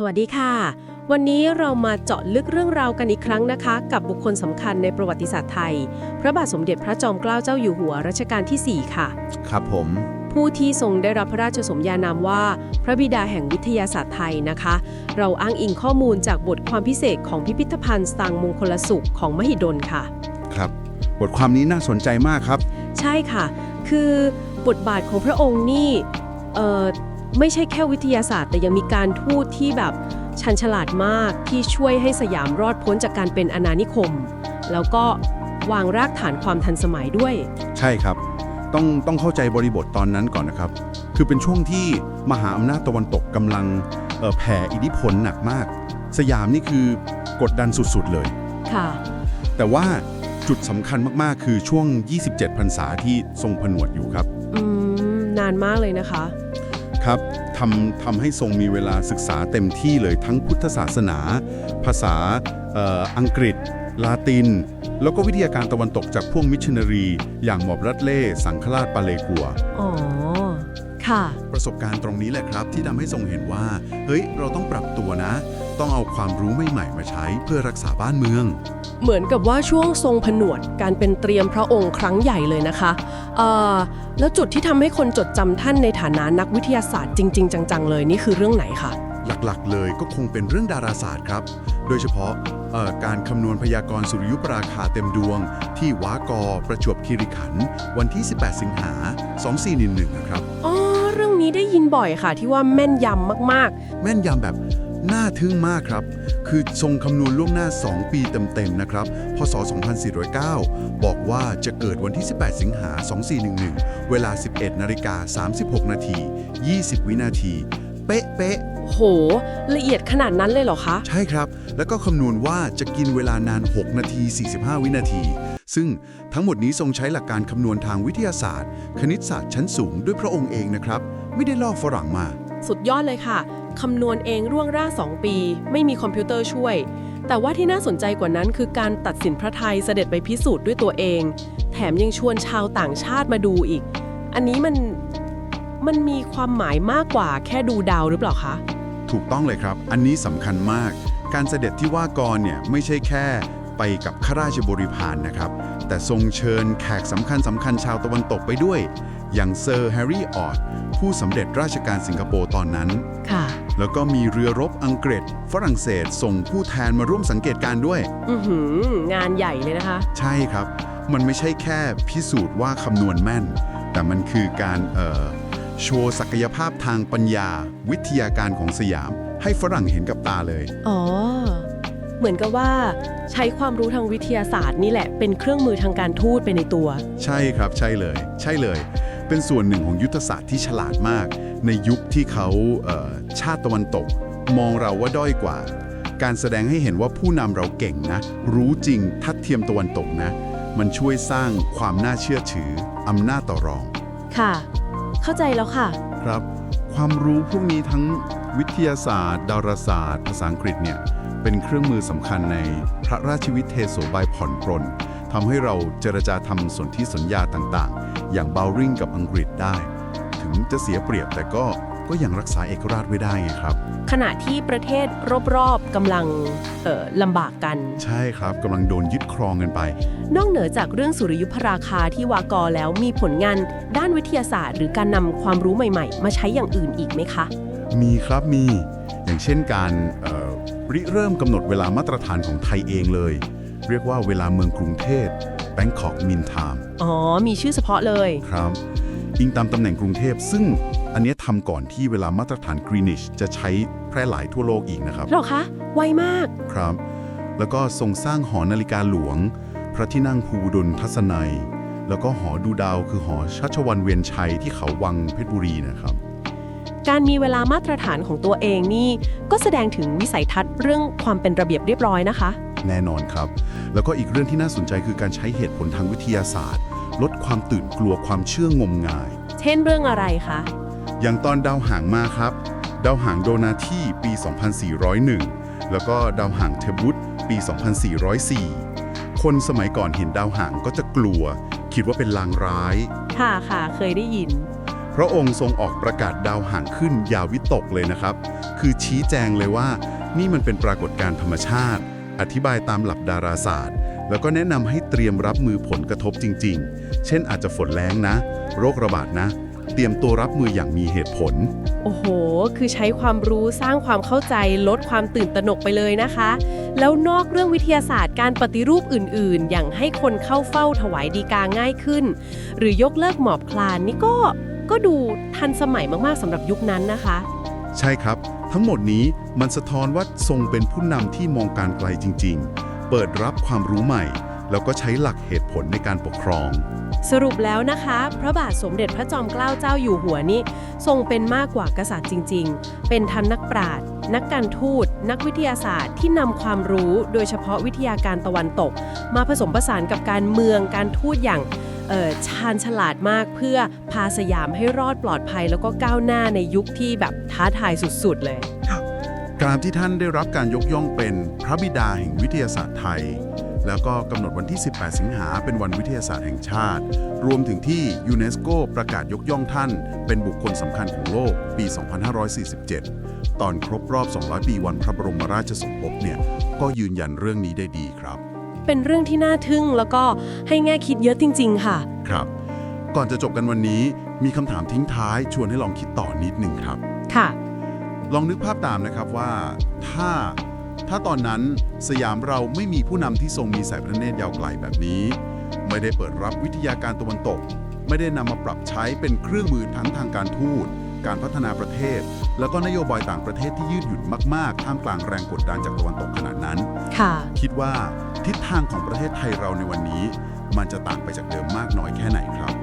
สวัสดีค่ะ วันนี้เรามาเจาะลึกเรื่องราวกันอีกครั้งนะคะ กับบุคคลสำคัญในประวัติศาสตร์ไทย พระบาทสมเด็จพระจอมเกล้าเจ้าอยู่หัวรัชกาลที่ 4 ค่ะ ครับผม ผู้ที่ทรงได้รับพระราชสมญานามว่า พระบิดาแห่งวิทยาศาสตร์ไทยนะคะ เราอ้างอิงข้อมูลจากบทความพิเศษของพิพิธภัณฑ์สตางค์มงคลสุขของมหิดลค่ะ ครับ บทความนี้น่าสนใจมากครับ ใช่ค่ะ คือบทบาทของพระองค์นี่เอ่อ ไม่ใช่แค่วิทยาศาสตร์ แต่ยังมีการทูตที่แบบชันฉลาดมากที่ช่วยให้สยามรอดพ้นจากการเป็นอาณานิคม แล้วก็วางรากฐานความทันสมัยด้วย ใช่ครับ ต้องต้องเข้าใจบริบทตอนนั้นก่อนนะครับ คือเป็นช่วงที่มหาอำนาจตะวันตกกำลังเอ่อแผ่อิทธิพลหนักมาก สยามนี่คือกดดันสุดๆเลย ค่ะ แต่ว่าจุดสำคัญมากๆ คือช่วง 27 พรรษาที่ทรงผนวดอยู่ครับ อืม นานมากเลยนะคะ ครับทำทำให้ทรงมีเวลาศึกษาเต็มที่เลยทั้งพุทธศาสนา ภาษาเอ่ออังกฤษ ลาติน แล้วก็วิทยาการตะวันตกจากพวกมิชชันนารี อย่างหมอบรัดเล่ สังฆราชปาเลกัวอ๋อค่ะ ประสบการณ์ตรงนี้แหละครับ ที่ทำให้ทรงเห็นว่า เฮ้ย เราต้องปรับตัวนะ ต้องเอาความรู้ใหม่ๆมาใช้เพื่อรักษาบ้านเมือง เหมือนกับว่าช่วงทรงผนวดการเป็นเตรียมพระองค์ครั้งใหญ่เลยนะคะ เอ่อแล้วจุดที่ทำให้คนจดจำท่านในฐานะนักวิทยาศาสตร์จริง ๆ จังๆ เลยนี่คือเรื่องไหนคะหลักๆ เลยก็คงเป็นเรื่องดาราศาสตร์ครับ โดยเฉพาะเอ่อการคำนวณพยากรณ์สุริยุปราคาเต็มดวง ที่วากอประจวบคีรีขันธ์วันที่ 18 สิงหา 2411นะครับอ๋อเรื่องนี้ได้ยินบ่อยค่ะ ที่ว่าแม่นยำมากแม่นยำแบบ น่าทึ่งมากครับ คือทรงคำนวณล่วงหน้า 2 ปีเต็มๆนะครับ พศ 2409 บอกว่าจะเกิดวันที่ 18 สิงหา 2411 เวลา 11 นาฬิกา 36 นาที 20 วินาที เป๊ะๆโห ละเอียดขนาดนั้นเลยเหรอคะๆใช่ครับ แล้วก็คำนวณว่าจะกินเวลานาน 6 นาที 45 วินาที ซึ่งทั้งหมดนี้ทรงใช้หลักการคำนวณทางวิทยาศาสตร์ คณิตศาสตร์ชั้นสูงด้วยพระองค์เองนะครับ ไม่ได้ลอกฝรั่งมา สุดยอดเลยค่ะ คำนวณเองร่วงร่า 2 ปี ไม่มีคอมพิวเตอร์ช่วย แต่ว่าที่น่าสนใจกว่านั้นคือการตัดสินพระไทยเสด็จไปพิสูจน์ด้วยตัวเอง แถมยังชวนชาวต่างชาติมาดูอีก อันนี้มันมันมีความหมายมากกว่าแค่ดูดาวหรือเปล่าคะ ถูกต้องเลยครับ อันนี้สำคัญมาก การเสด็จที่ว่ากรเนี่ยไม่ใช่แค่ ไปกับข้าราชบริพารนะครับ แต่ทรงเชิญแขกสำคัญสำคัญชาวตะวันตกไปด้วย อย่างเซอร์แฮร์รี่ออดผู้สำเร็จราชการสิงคโปร์ตอนนั้น ค่ะ แล้วก็มีเรือรบอังกฤษ ฝรั่งเศสส่งผู้แทนมาร่วมสังเกตการณ์ด้วย อือหืองานใหญ่เลยนะคะ ใช่ครับ มันไม่ใช่แค่พิสูจน์ว่าคำนวณแม่น แต่มันคือการเอ่อโชว์ศักยภาพทางปัญญา วิทยาการของสยาม ให้ฝรั่งเห็นกับตาเลย อ๋อ เหมือนกับว่าใช้ความรู้ทางวิทยาศาสตร์นี่แหละเป็นเครื่องมือทางการทูตไปในตัว ใช่ครับใช่เลย ใช่เลย เป็นส่วนหนึ่งของยุทธศาสตร์ที่ฉลาดมาก ในยุคที่เขาเอ่อชาติตะวันตก มองเราว่าด้อยกว่า การแสดงให้เห็นว่าผู้นำเราเก่งนะ รู้จริงทัดเทียมตะวันตกนะ มันช่วยสร้างความน่าเชื่อถืออำนาจต่อรองค่ะ เข้าใจแล้วค่ะ ครับ ความรู้พวกนี้ทั้ง วิทยาศาสตร์ ดาราศาสตร์ ภาษาอังกฤษเนี่ยเป็นเครื่องมือสำคัญในพระราชวิเทโสบายผ่อนปรนทำให้เราเจรจาทำสนธิสัญญาต่างๆ อย่างบาวริงกับอังกฤษได้ ถึงจะเสียเปรียบแต่ก็ก็ยังรักษาเอกราชไว้ได้ไงครับ ขณะที่ประเทศรอบๆกำลังเอ่อลำบากกัน ใช่ครับกำลังโดนยึดครองกันไป นอกเหนือจากเรื่องสุริยุปราคาที่วากอแล้วมีผลงานด้านวิทยาศาสตร์ หรือการนำความรู้ใหม่ๆ มาใช้อย่างอื่นอีกไหมคะ มีครับมี อย่างเช่นการเอ่อริเริ่มกำหนดเวลามาตรฐานของไทยเองเลย เรียกว่าเวลาเมืองกรุงเทพ Bangkok Mean Time อ๋อ มีชื่อเฉพาะเลยครับอิงตามตำแหน่งกรุงเทพ ซึ่งอันเนี้ยทำก่อนที่เวลามาตรฐานกรีนิชจะใช้แพร่หลายทั่วโลกอีกนะครับหรอคะ ไวมากครับ แล้วก็ทรงสร้างหอนาฬิกาหลวง พระที่นั่งภูดลทัศนัย แล้วก็หอดูดาวคือหอชัชวันเวียนชัยที่เขาวังเพชรบุรีนะครับ การมีเวลามาตรฐานของตัวเองนี่ ก็แสดงถึงวิสัยทัศน์เรื่องความเป็นระเบียบเรียบร้อยนะคะ แน่นอนครับ แล้วก็อีกเรื่องที่น่าสนใจคือการใช้เหตุผลทางวิทยาศาสตร์ ลดความตื่นกลัวความเชื่องมงาย เช่นเรื่องอะไรคะ อย่างตอนดาวหางมาครับ ดาวหางโดนาที่ปี 2401 แล้วก็ดาวหางเทบุตปี 2404 คนสมัยก่อนเห็นดาวหางก็จะกลัว คิดว่าเป็นลางร้าย ค่ะค่ะเคยได้ยินเพพ ระองค์ทรงออกประกาศดาวห่างขึ้นยาวิตกเลยนะครับ คือชี้แจงเลยว่านี่มันเป็นปรากฏการณ์ธรรมชาติ อธิบายตามหลักดาราศาสตร์ แล้วก็แนะนำให้เตรียมรับมือผลกระทบจริง ๆ เช่นอาจจะฝนแรงนะ โรคระบาดนะ เตรียมตัวรับมืออย่างมีเหตุผล โอ้โห คือใช้ความรู้สร้างความเข้าใจลดความตื่นตระหนกไปเลยนะคะ แล้วนอกเรื่องวิทยาศาสตร์การปฏิรูปอื่น ๆ อย่างให้คนเข้าเฝ้าถวายดีกาง่ายขึ้น หรือยกเลิกหมอบคลานนี่ก็ ก็ดูทันสมัยมากๆสำหรับยุคนั้นนะคะ ใช่ครับ ทั้งหมดนี้มันสะท้อนว่าทรงเป็นผู้นำที่มองการไกลจริง ๆ เปิดรับความรู้ใหม่ แล้วก็ใช้หลักเหตุผลในการปกครอง สรุปแล้วนะคะ พระบาทสมเด็จพระจอมเกล้าเจ้าอยู่หัวนี่ทรงเป็นมากกว่ากษัตริย์จริง ๆ เป็นทั้งนักปราชญ์นักการทูต นักวิทยาศาสตร์ที่นำความรู้ โดยเฉพาะวิทยาการตะวันตก มาผสมผสานกับการเมืองการทูตอย่างเอ่อ ชาญฉลาดมากเพื่อพาสยามให้รอดปลอดภัย แล้วก็ก้าวหน้าในยุคที่แบบท้าทายสุดๆ เลย การที่ท่านได้รับการยกย่องเป็นพระบิดาแห่งวิทยาศาสตร์ไทย แล้วก็กำหนดวันที่ 18 สิงหาเป็นวันวิทยาศาสตร์แห่งชาติ รวมถึงที่ยูเนสโกประกาศยกย่องท่าน เป็นบุคคลสำคัญของโลกปี 2547 ตอนครบรอบ 200 ปีวันพระบรมราชสมภพเนี่ยก็ยืนยันเรื่องนี้ได้ดีครับ เป็นเรื่องที่น่าทึ่ง แล้วก็ให้แง่คิดเยอะจริง ๆ ค่ะ ครับ ก่อนจะจบกันวันนี้ มีคำถามทิ้งท้ายชวนให้ลองคิดต่อนิดหนึ่งครับ ค่ะ ลองนึกภาพตามนะครับว่า ถ้า ถ้าตอนนั้นสยามเราไม่มีผู้นำที่ทรงมีสายพระเนตรยาวไกลแบบนี้ ไม่ได้เปิดรับวิทยาการตะวันตก ไม่ได้นำมาปรับใช้เป็นเครื่องมือทั้งทางการทูต การพัฒนาประเทศ แล้วก็นโยบายต่างประเทศที่ยืดหยุ่นมากๆท่ามกลางแรงกดดันจากตะวันตกขนาดนั้น ค่ะ คิดว่าทิศทางของประเทศไทยเราในวันนี้ มันจะต่างไปจากเดิมมากน้อยแค่ไหนครับ